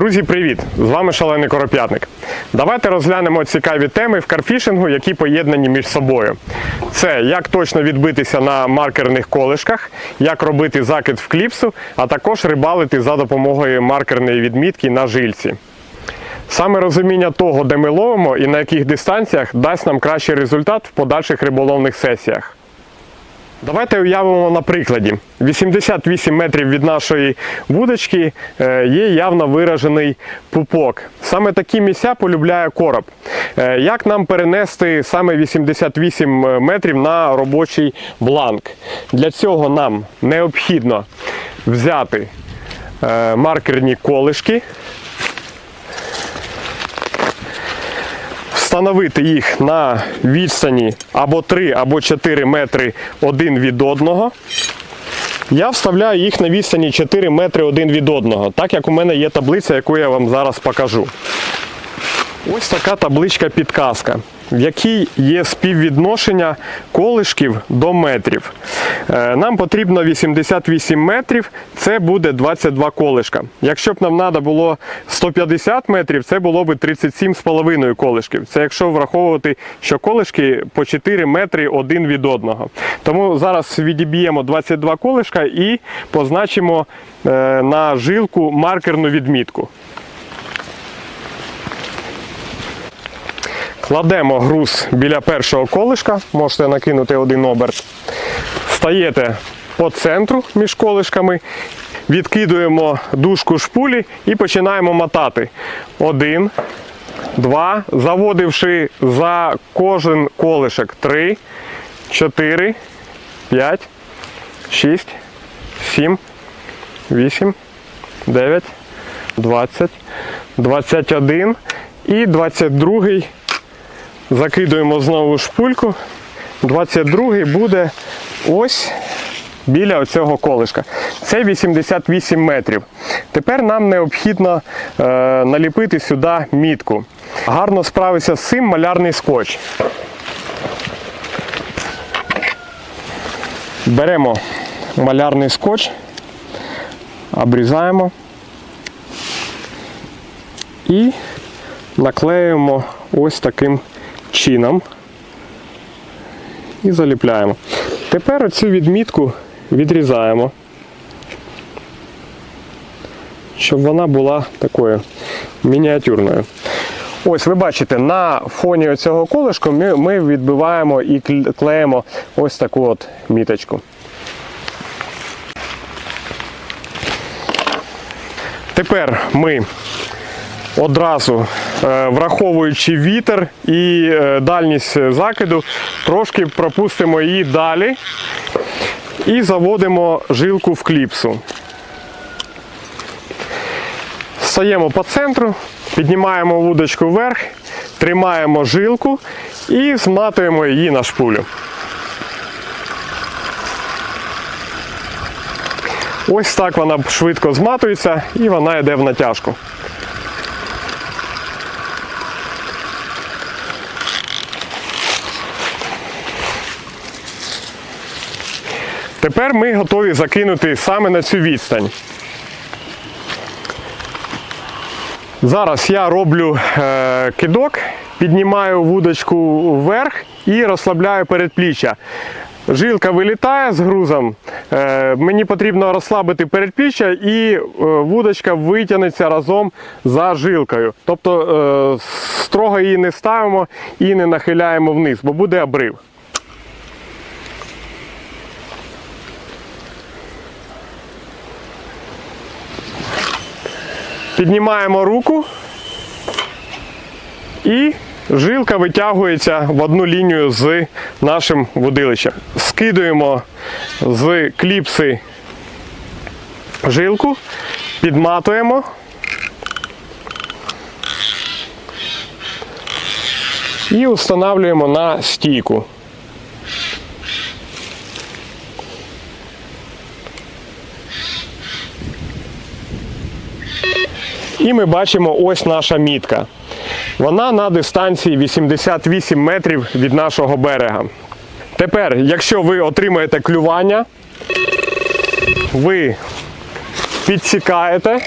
Друзі, привіт! З вами шалений короп'ятник. Давайте розглянемо цікаві теми в карфішингу, які поєднані між собою. Це як точно відбитися на маркерних колишках, як робити закид в кліпсу, а також рибалити за допомогою маркерної відмітки на жильці. Саме розуміння того, де ми ловимо і на яких дистанціях, дасть нам кращий результат в подальших риболовних сесіях. Давайте уявимо на прикладі. 88 метрів від нашої вудочки е, є явно виражений пупок. Саме такі місця полюбляє короб. Е, Як нам перенести саме 88 метрів на робочий бланк? Для цього нам необхідно взяти е, маркерні колишки, встановити їх на відстані або 3, або 4 метри один від одного. Я вставляю їх на відстані 4 метри один від одного, так як у мене є таблиця, яку я вам зараз покажу. Ось така табличка підказка, в якій є співвідношення колишків до метрів. Е, Нам потрібно 88 метрів, це буде 22 колишка. Якщо б нам треба було 150 метрів, це було б 37,5 колишків. Це якщо враховувати, що колишки по 4 метри один від одного. Тому зараз відіб'ємо 22 колишка і позначимо е, на жилку маркерну відмітку. Кладемо груз біля першого колишка, можете накинути один оберт. Стаєте по центру між колишками, відкидуємо дужку шпулі і починаємо мотати. Один, два, заводивши за кожен колишок. Три, чотири, п'ять, шість, сім, вісім, дев'ять, двадцять, двадцять один і двадцять другий Закидуємо знову шпульку. 22-й буде ось біля оцього колишка. Це 88 метрів. Тепер нам необхідно е, наліпити сюди мітку. Гарно справиться з цим малярний скотч. Беремо малярний скотч, обрізаємо і наклеюємо ось таким чином і заліпляємо. Тепер оцю відмітку відрізаємо, щоб вона була такою мініатюрною. Ось ви бачите, на фоні цього колишку ми, відбиваємо і клеїмо ось таку от міточку. Тепер ми одразу, враховуючи вітер і е, дальність закиду, трошки пропустимо її далі і заводимо жилку в кліпсу. Стаємо по центру, піднімаємо вудочку вверх, тримаємо жилку і зматуємо її на шпулю. Ось так вона швидко зматується і вона йде в натяжку. Тепер ми готові закинути саме на цю відстань. Зараз я роблю е, кидок, піднімаю вудочку вверх і розслабляю передпліччя. Жилка вилітає з грузом. Е, мені потрібно розслабити передпліччя і е, вудочка витягнеться разом за жилкою. Тобто строго її не ставимо і не нахиляємо вниз, бо буде обрив. Піднімаємо руку і жилка витягується в одну лінію з нашим водилищем. Скидуємо з кліпси жилку, підматуємо. І встановлюємо на стійку. І ми бачимо ось наша мітка. Вона на дистанції 88 метрів від нашого берега. Тепер, якщо ви отримаєте клювання, ви підсікаєте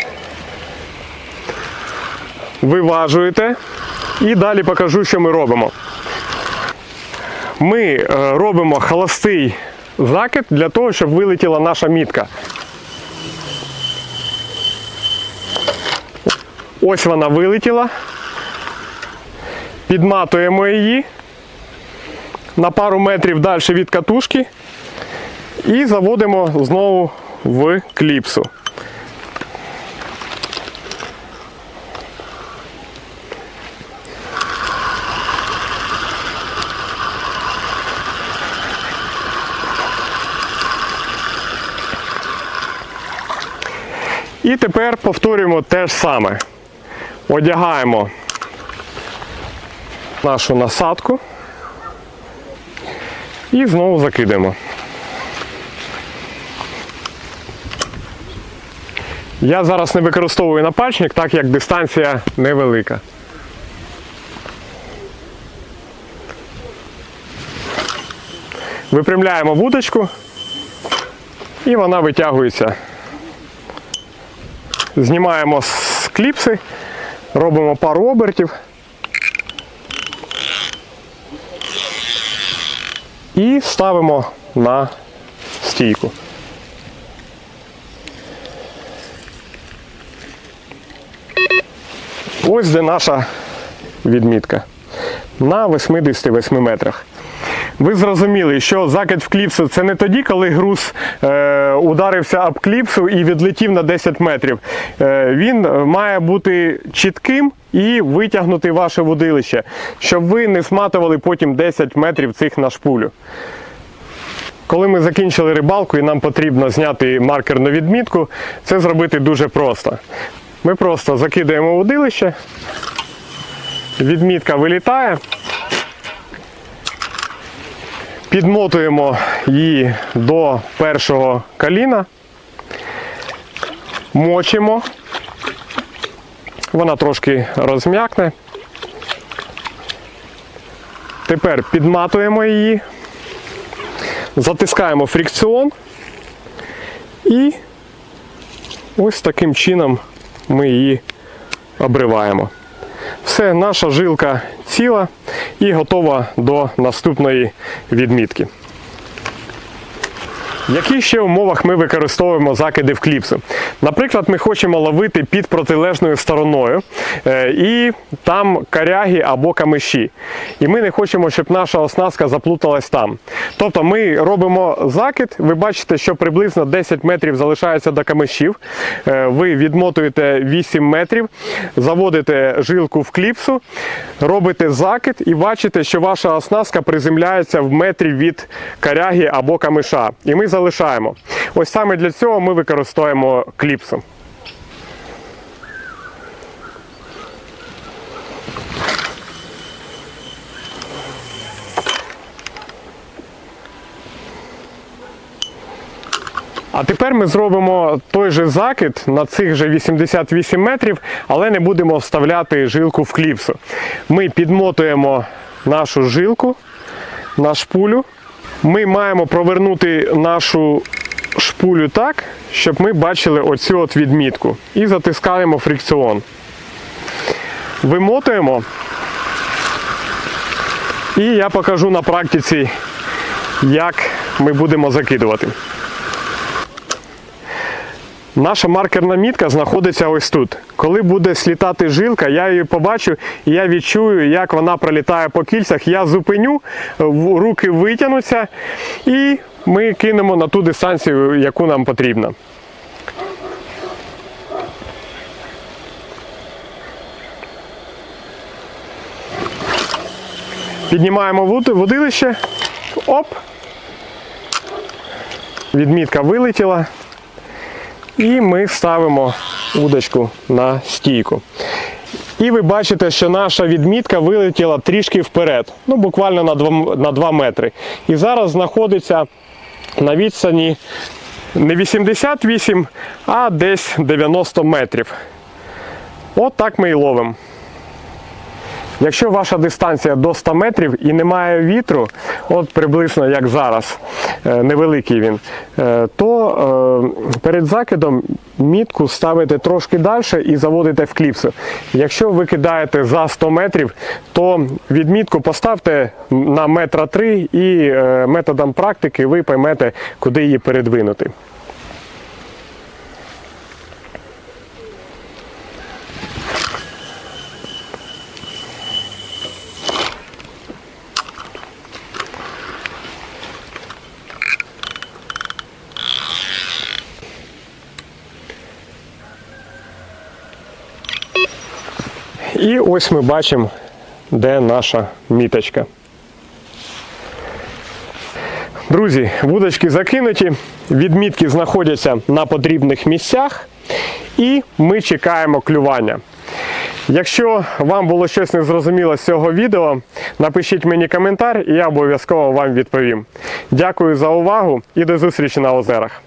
виважуєте і далі покажу, що ми робимо. Ми е, робимо холостий закид для того, щоб вилетіла наша мітка. Ось вона вилетіла. Підматуємо її на пару метрів далі від катушки і заводимо знову в кліпсу. І тепер повторюємо те ж саме. Одягаємо нашу насадку і знову закидаємо. Я зараз не використовую напальчник, так як дистанція невелика. Випрямляємо вудочку і вона витягується. Знімаємо з кліпси, робимо пару обертів. І ставимо на стійку. Ось де наша відмітка на 88 метрах. Ви зрозуміли, що закид в кліпсу це не тоді, коли груз е, ударився об кліпсу і відлетів на 10 метрів. Е, він має бути чітким і витягнути ваше водилище, щоб ви не сматували потім 10 метрів цих на шпулю. Коли ми закінчили рибалку і нам потрібно зняти маркерну відмітку, це зробити дуже просто. Ми просто закидаємо водилище, відмітка вилітає, підмотуємо її до першого коліна, мочимо, вона трошки розм'якне. Тепер підматуємо її, затискаємо фрикціон і ось таким чином ми її обриваємо. Все, наша жилка ціла і готова до наступної відмітки. Яких ще умовах ми використовуємо закиди в кліпсу? Наприклад, ми хочемо ловити під протилежною стороною е, і там коряги або камиші. І ми не хочемо, щоб наша оснастка заплуталась там. Тобто ми робимо закид, ви бачите, що приблизно 10 метрів залишається до камишів. Е, Ви відмотуєте 8 метрів, заводите жилку в кліпсу, робите закид і бачите, що ваша оснастка приземляється в метрі від коряги або камиша. І ми залишаємо. Ось саме для цього ми використовуємо кліпсу. А тепер ми зробимо той же закид на цих же 88 метрів, але не будемо вставляти жилку в кліпсу. Ми підмотуємо нашу жилку на шпулю. Ми маємо провернути нашу шпулю так, щоб ми бачили оцю от відмітку. І затискаємо фрикціон. Вимотуємо. І я покажу на практиці, як ми будемо закидувати. Наша маркерна мітка знаходиться ось тут. Коли буде слітати жилка, я її побачу і я відчую, як вона пролітає по кільцях. Я зупиню, руки витягнуться і ми кинемо на ту дистанцію, яку нам потрібно. Піднімаємо водилище. Оп! Відмітка вилетіла. І ми ставимо удочку на стійку. І ви бачите, що наша відмітка вилетіла трішки вперед, ну буквально на 2, на 2 метри. І зараз знаходиться на відстані не 88, а десь 90 метрів. От так ми і ловимо. Якщо ваша дистанція до 100 метрів і немає вітру, от приблизно як зараз, е, невеликий він, е, то е, перед закидом мітку ставите трошки далі і заводите в кліпсу. Якщо ви кидаєте за 100 метрів, то відмітку поставте на метра 3 і методом практики ви поймете, куди її передвинути. І ось ми бачимо, де наша міточка. Друзі, вудочки закинуті, відмітки знаходяться на потрібних місцях, і ми чекаємо клювання. Якщо вам було щось незрозуміло з цього відео, напишіть мені коментар і я обов'язково вам відповім. Дякую за увагу і до зустрічі на озерах.